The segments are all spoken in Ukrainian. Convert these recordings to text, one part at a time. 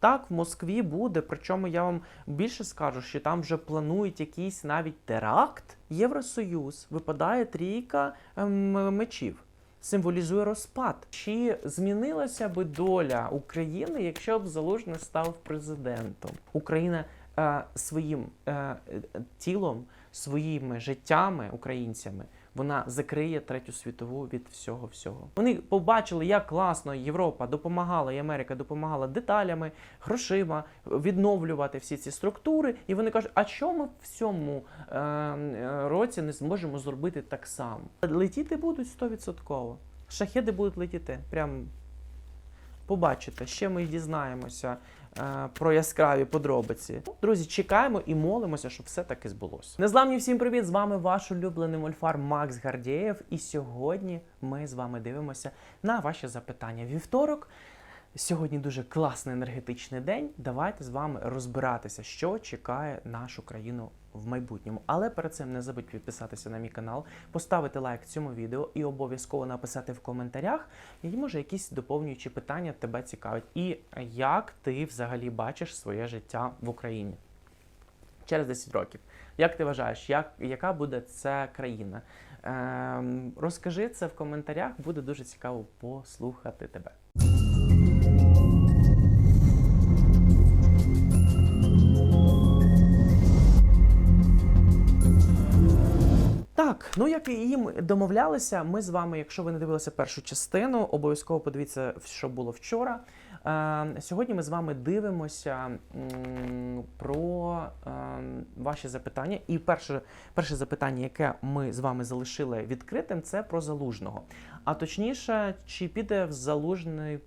Так, в Москві буде, причому я вам більше скажу, що там вже планують якийсь навіть теракт. Євросоюз випадає трійка ем, мечів. Символізує розпад. Чи змінилася би доля України, якщо б Залужний став президентом? Україна е, своїм е, е, тілом, своїми життями українцями вона закриє третю світову від всього всього. Вони побачили, як класно Європа допомагала і Америка допомагала деталями, грошима відновлювати всі ці структури. І вони кажуть, а що ми в цьому е, році не зможемо зробити так само? Летіти будуть 100%. Шахеди будуть летіти. Прям побачите. Ще ми дізнаємося про яскраві подробиці. Друзі, чекаємо і молимося, щоб все таки збулося. Незламні всім привіт! З вами ваш улюблений мольфар Макс Гардієв. І сьогодні ми з вами дивимося на ваші запитання. Вівторок. Сьогодні дуже класний енергетичний день. Давайте з вами розбиратися, що чекає нашу країну в майбутньому. Але перед цим не забудь підписатися на мій канал, поставити лайк цьому відео і обов'язково написати в коментарях, і може якісь доповнюючі питання тебе цікавить. І як ти взагалі бачиш своє життя в Україні через 10 років. Як ти вважаєш, як, яка буде ця країна? Ем, розкажи це в коментарях, буде дуже цікаво послухати тебе. Так, ну як і їм домовлялися, ми з вами, якщо ви не дивилися першу частину, обов'язково подивіться, що було вчора. Е, сьогодні ми з вами дивимося про е, ваші запитання. І перше, перше запитання, яке ми з вами залишили відкритим, це про залужного. А точніше, чи піде в залужний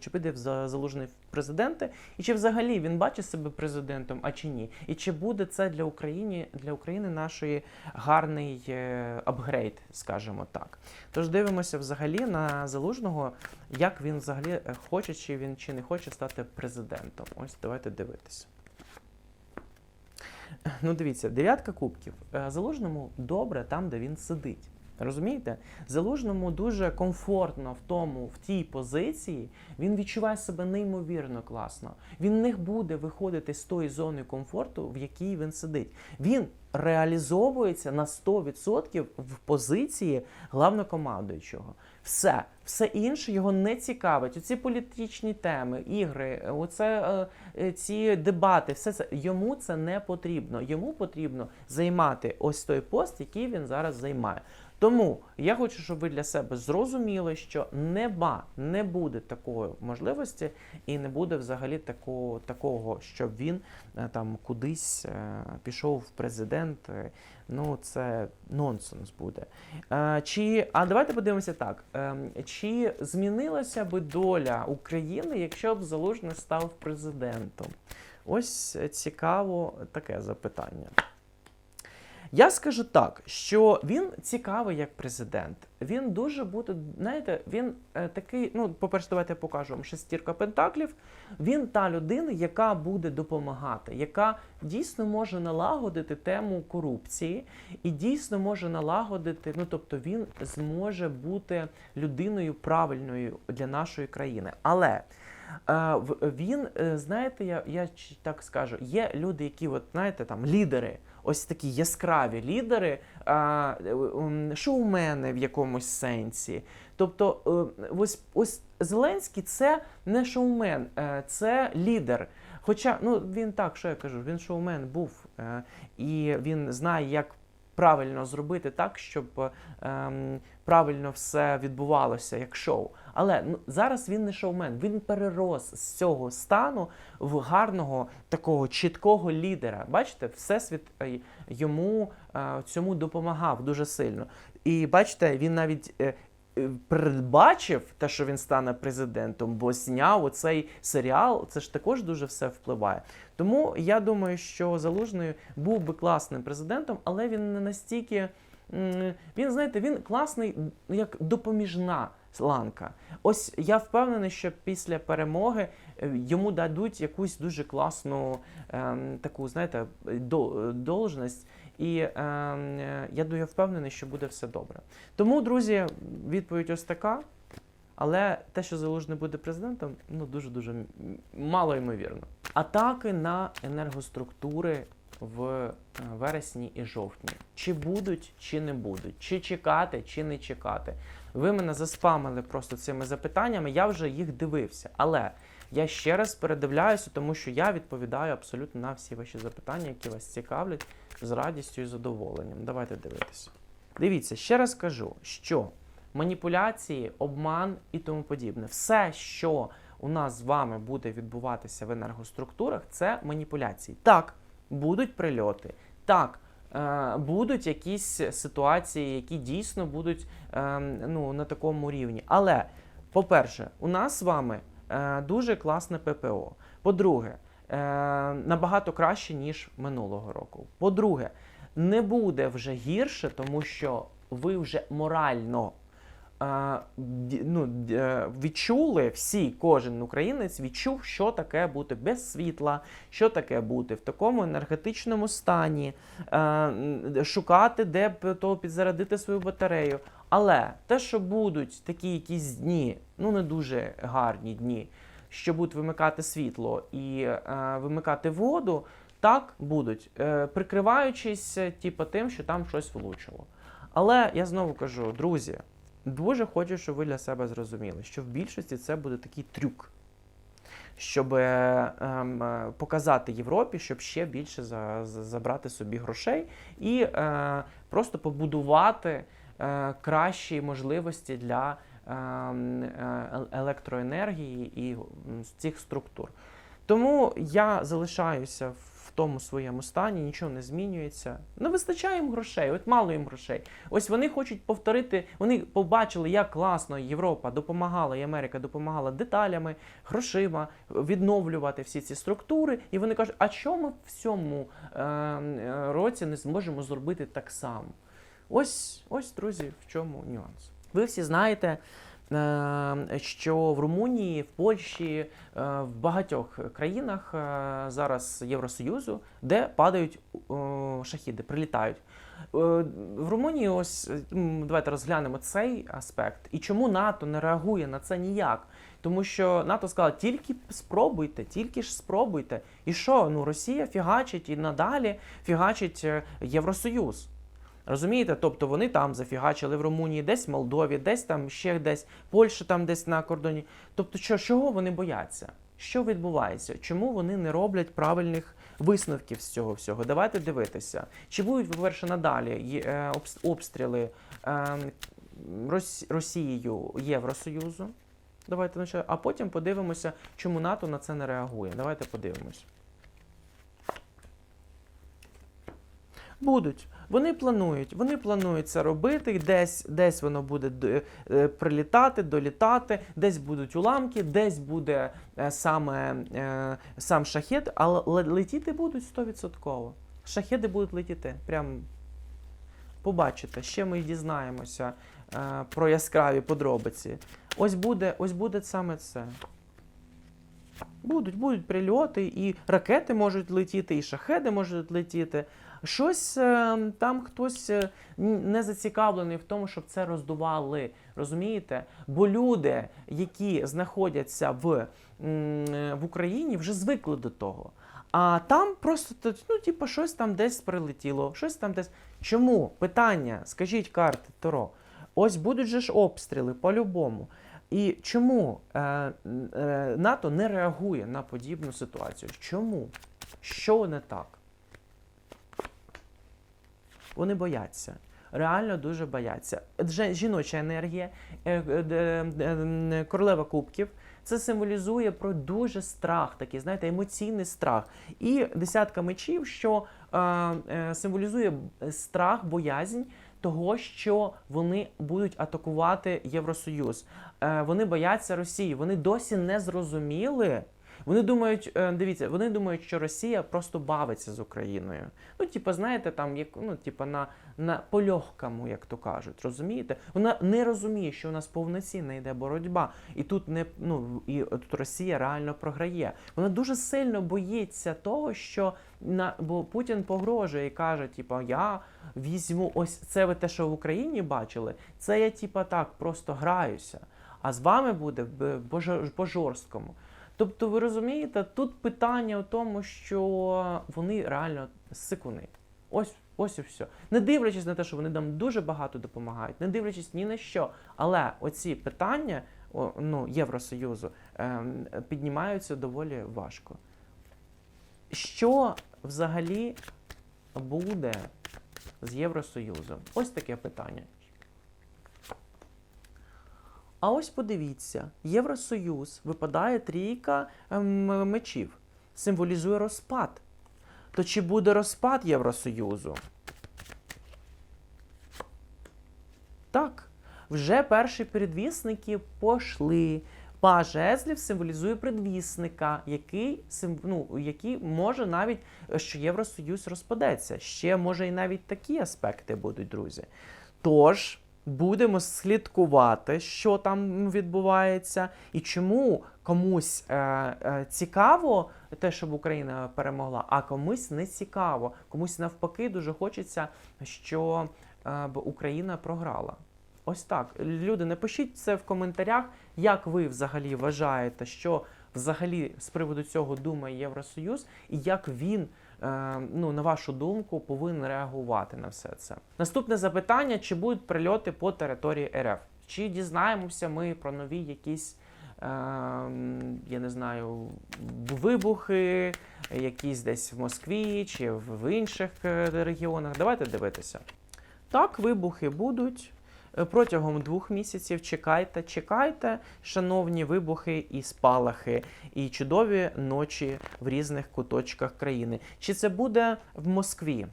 чи піде в залужний президенти, і чи взагалі він бачить себе президентом, а чи ні? І чи буде це для України для України нашої гарний е, апгрейд, скажімо так. Тож дивимося взагалі на залужного, як він взагалі е, хоче, чи він чи не хоче стати президентом. Ось давайте дивитися. Ну, дивіться, дев'ятка кубків. Е, Залужному добре там, де він сидить. Розумієте? Залужному дуже комфортно в тому, в тій позиції. Він відчуває себе неймовірно класно. Він не буде виходити з тої зони комфорту, в якій він сидить. Він реалізовується на 100% в позиції главнокомандуючого. Все, все інше його не цікавить. Оці політичні теми, ігри, оце е, е, ці дебати, все це йому це не потрібно. Йому потрібно займати ось той пост, який він зараз займає. Тому я хочу, щоб ви для себе зрозуміли, що неба не буде такої можливості, і не буде взагалі такого, такого щоб він е, там кудись е, пішов в президенти. Ну, це нонсенс буде. Е, чи, а давайте подивимося так: е, чи змінилася би доля України, якщо б Залужний став президентом? Ось цікаво таке запитання. Я скажу так, що він цікавий як президент. Він дуже буде, знаєте, він е, такий. Ну, по-перше, давайте я покажу вам шестірка пентаклів. Він та людина, яка буде допомагати, яка дійсно може налагодити тему корупції і дійсно може налагодити. Ну тобто він зможе бути людиною правильною для нашої країни. Але е, він, е, знаєте, я, я так скажу, є люди, які, от знаєте, там лідери ось такі яскраві лідери, шоумени в якомусь сенсі. Тобто, е, ось, ось Зеленський це не шоумен, е, це лідер. Хоча, ну він так, що я кажу, він шоумен був, е, і він знає, як правильно зробити так, щоб ем, правильно все відбувалося як шоу. Але ну, зараз він не шоумен, він перерос з цього стану в гарного такого чіткого лідера. Бачите, всесвіт йому е, цьому допомагав дуже сильно. І бачите, він навіть. е, Передбачив те, що він стане президентом, бо зняв оцей серіал, це ж також дуже все впливає. Тому я думаю, що Залужний був би класним президентом, але він не настільки. Він, знаєте, він класний як допоміжна ланка. Ось я впевнений, що після перемоги е, йому дадуть якусь дуже класну ем, таку, знаєте, до- должність. І е, я думаю, впевнений, що буде все добре. Тому, друзі, відповідь ось така. Але те, що Залужний буде президентом, ну дуже дуже мало ймовірно. Атаки на енергоструктури в е, вересні і жовтні. Чи будуть, чи не будуть, чи чекати, чи не чекати. Ви мене заспамили просто цими запитаннями. Я вже їх дивився. Але я ще раз передивляюся, тому що я відповідаю абсолютно на всі ваші запитання, які вас цікавлять, з радістю і задоволенням. Давайте дивитися. Дивіться, ще раз кажу, що маніпуляції, обман і тому подібне, все, що у нас з вами буде відбуватися в енергоструктурах, це маніпуляції. Так, будуть прильоти. Так, е, будуть якісь ситуації, які дійсно будуть е, ну, на такому рівні. Але, по-перше, у нас з вами дуже класне ППО. По-друге, е, набагато краще, ніж минулого року. По-друге, не буде вже гірше, тому що ви вже морально е, ну, е, відчули всі, кожен українець відчув, що таке бути без світла, що таке бути в такому енергетичному стані, е, шукати, де б то підзарядити свою батарею. Але те, що будуть такі якісь дні, ну не дуже гарні дні, що будуть вимикати світло і е, вимикати воду, так будуть, прикриваючись типу, тим, що там щось влучило. Але я знову кажу, друзі, дуже хочу, щоб ви для себе зрозуміли, що в більшості це буде такий трюк, щоб е, ем, е, показати Європі, щоб ще більше за, за- забрати собі грошей і е, просто побудувати е, кращі можливості для ем, е, ел- електроенергії і цих структур. Тому я залишаюся в тому своєму стані, нічого не змінюється. Не вистачає їм грошей, от мало їм грошей. Ось вони хочуть повторити, вони побачили, як класно Європа допомагала і Америка допомагала деталями, грошима відновлювати всі ці структури. І вони кажуть, а що ми в цьому е, е, році не зможемо зробити так само? Ось, ось, друзі, в чому нюанс. Ви всі знаєте, що в Румунії, в Польщі, е, в багатьох країнах е, зараз Євросоюзу, де падають е, шахіди, прилітають. Е, В Румунії ось е, давайте розглянемо цей аспект. І чому НАТО не реагує на це ніяк? Тому що НАТО сказало, тільки спробуйте, тільки ж спробуйте. І що? Ну Росія фігачить і надалі фігачить е, Євросоюз. Розумієте? Тобто вони там зафігачили в Румунії, десь в Молдові, десь там ще десь, Польща там десь на кордоні. Тобто, що, чого вони бояться? Що відбувається? Чому вони не роблять правильних висновків з цього всього? Давайте дивитися. Чи будуть, по-перше, надалі е, обс- обстріли е, Росією Євросоюзу? Давайте наче- а потім подивимося, чому НАТО на це не реагує. Давайте подивимось. Будуть. Вони планують, вони планують це робити. Десь, десь воно буде е, прилітати, долітати, десь будуть уламки, десь буде е, саме е, сам шахет, але летіти будуть 100%. Шахеди будуть летіти. Прям побачите. Ще ми дізнаємося е, про яскраві подробиці. Ось буде, ось буде саме це. Будуть, будуть прильоти, і ракети можуть летіти, і шахеди можуть летіти. Щось е, там хтось е, не зацікавлений в тому, щоб це роздували. Розумієте? Бо люди, які знаходяться в, е, в Україні, вже звикли до того. А там просто ну, типу, щось там десь прилетіло, щось там десь. Чому? Питання, скажіть карти Таро. Ось будуть же ж обстріли по-любому. І чому е, е, НАТО не реагує на подібну ситуацію? Чому? Що не так? Вони бояться. Реально дуже бояться. Жіноча енергія, е, е, м, королева кубків. Це символізує про дуже страх, такий, знаєте, емоційний страх. І десятка мечів, що е, е, символізує страх, боязнь того, що вони будуть атакувати Євросоюз. Е, вони бояться Росії. Вони досі не зрозуміли. Вони думають, е, дивіться, вони думають, що Росія просто бавиться з Україною. Ну, типу, знаєте, там як ну, типу, на, на по-легкому, як то кажуть, розумієте? Вона не розуміє, що у нас повноцінна йде боротьба, і тут не ну і тут Росія реально програє. Вона дуже сильно боїться того, що на бо Путін погрожує і каже: типу, я візьму ось це ви те, що в Україні бачили. Це я, типу, так просто граюся. а з вами буде по жорсткому. Тобто, ви розумієте, тут питання у тому, що вони реально сикуни. Ось, ось і все. Не дивлячись на те, що вони нам дуже багато допомагають, не дивлячись ні на що. Але оці питання ну, Євросоюзу ем, піднімаються доволі важко. Що взагалі буде з Євросоюзом? Ось таке питання. А ось подивіться, Євросоюз випадає трійка ем, мечів, символізує розпад. То чи буде розпад Євросоюзу? Так, вже перші передвісники пошли. Паж жезлів символізує предвісника, який, ну, який може навіть, що Євросоюз розпадеться. Ще може і навіть такі аспекти будуть, друзі. Тож будемо слідкувати, що там відбувається, і чому комусь е, е, цікаво те, щоб Україна перемогла, а комусь не цікаво. Комусь навпаки дуже хочеться, що е, Україна програла. Ось так. Люди, напишіть це в коментарях, як ви взагалі вважаєте, що взагалі з приводу цього думає Євросоюз, і як він, ну, на вашу думку, повинен реагувати на все це. Наступне запитання: чи будуть прильоти по території РФ? Чи дізнаємося ми про нові якісь, е, я не знаю, вибухи, якісь десь в Москві чи в в інших е, регіонах? Давайте дивитися. Так, вибухи будуть. Е, Протягом двох місяців чекайте, чекайте, шановні вибухи і спалахи, і чудові ночі в різних куточках країни. Чи це буде в Москві?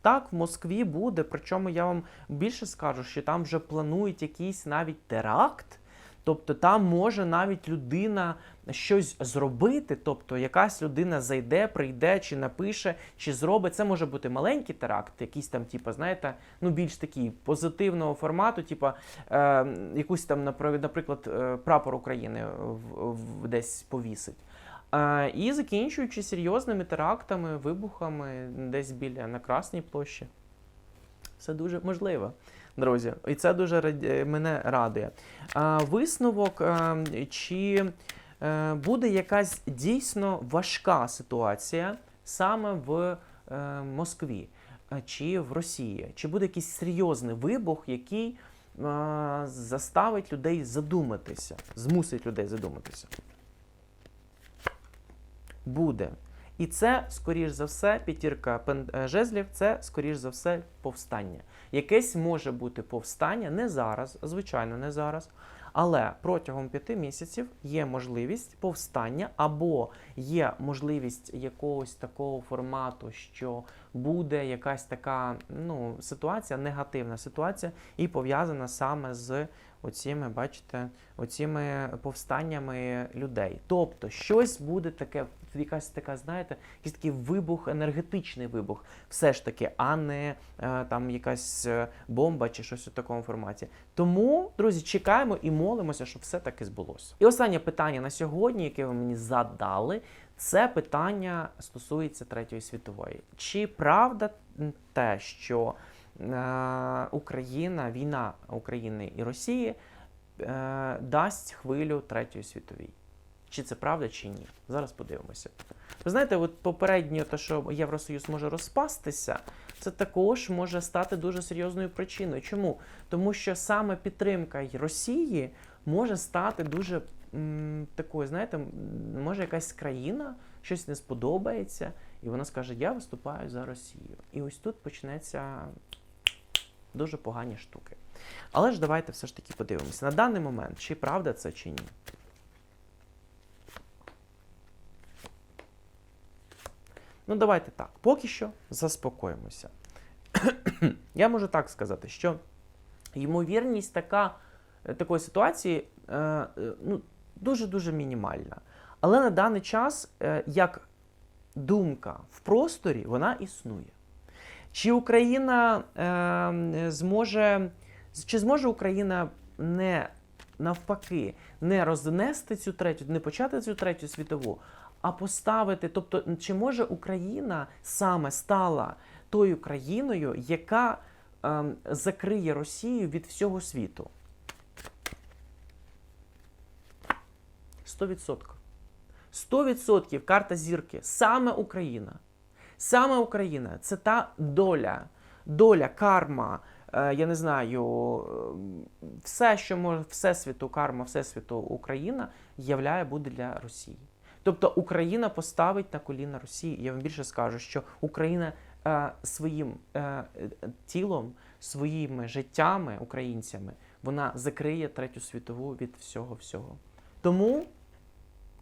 Так, в Москві буде. Причому я вам більше скажу, що там вже планують якийсь навіть теракт. Тобто там може навіть людина щось зробити. Тобто якась людина зайде, прийде, чи напише, чи зробить. Це може бути маленький теракт, якийсь там, типу, знаєте, ну більш такий позитивного формату, типу, е, якусь там, наприклад, е, прапор України в, в, десь повісить. Е, і закінчуючи серйозними терактами, вибухами десь біля на Красній площі. Все дуже можливо, друзі. І це дуже раді- мене радує. А, висновок, е, чи е, буде якась дійсно важка ситуація саме в е, Москві е, чи в Росії? Чи буде якийсь серйозний вибух, який е, заставить людей задуматися, змусить людей задуматися? Буде. І це, скоріш за все, п'ятірка е, жезлів, це, скоріш за все, повстання. Якесь може бути повстання, не зараз, звичайно, не зараз. Але протягом п'яти місяців є можливість повстання, або є можливість якогось такого формату, що буде якась така ну, ситуація, негативна ситуація, і пов'язана саме з оціми, бачите, оціми повстаннями людей. Тобто щось буде таке, якась така, знаєте, якийсь такий вибух, енергетичний вибух, все ж таки, а не е, там якась е, бомба чи щось у такому форматі. Тому, друзі, чекаємо і молимося, щоб все таки збулося. І останнє питання на сьогодні, яке ви мені задали, це питання стосується Третьої світової. Чи правда те, що е, Україна, війна України і Росії дасть хвилю Третьої світовій? Чи це правда, чи ні? Зараз подивимося. Ви знаєте, от попередньо те, що Євросоюз може розпастися, це також може стати дуже серйозною причиною. Чому? Тому що саме підтримка Росії може стати дуже м, такою, знаєте, може якась країна щось не сподобається, і вона скаже: Я виступаю за Росію. І ось тут почнеться дуже погані штуки. Але ж давайте все ж таки подивимося. На даний момент, чи правда це, чи ні. Ну, давайте так. Поки що заспокоїмося. Я можу так сказати, що ймовірність така, е, такої ситуації е, е, ну, дуже-дуже мінімальна. Але на даний час, е, як думка в просторі, вона існує. Чи Україна е, зможе, чи зможе Україна не навпаки не рознести цю третю, не почати цю третю світову, а поставити, тобто, чи може Україна саме стала тою країною, яка ем, закриє Росію від всього світу? 100%. 100% карта зірки. Саме Україна. Саме Україна це та доля, доля, карма, е, я не знаю, е, все, що може Всесвіту, карма, Всесвіту Україна являє буде для Росії. Тобто Україна поставить на коліна Росії. Я вам більше скажу, що Україна е, своїм е, тілом, своїми життями українцями, вона закриє третю світову від всього всього. Тому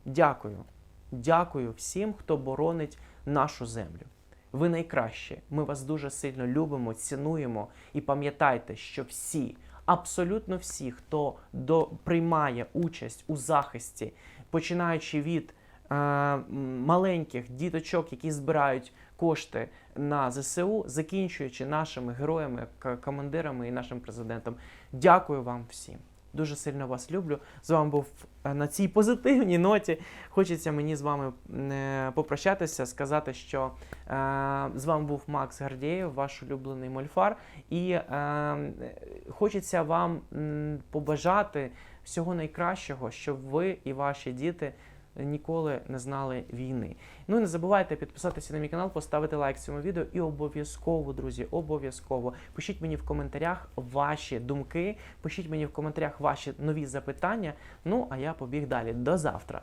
дякую. Дякую всім, хто боронить нашу землю. Ви найкращі. Ми вас дуже сильно любимо, цінуємо і пам'ятайте, що всі, абсолютно всі, хто до, приймає участь у захисті, починаючи від маленьких діточок, які збирають кошти на ЗСУ, закінчуючи нашими героями, командирами і нашим президентом. Дякую вам всім. Дуже сильно вас люблю. З вами був е, на цій позитивній ноті. Хочеться мені з вами е, попрощатися, сказати, що е, з вами був Макс Гардєєв, ваш улюблений мольфар. І е, хочеться вам побажати всього найкращого, щоб ви і ваші діти ніколи не знали війни. Ну і не забувайте підписатися на мій канал, поставити лайк цьому відео і обов'язково, друзі, обов'язково пишіть мені в коментарях ваші думки, пишіть мені в коментарях ваші нові запитання. Ну а я побіг далі. До завтра.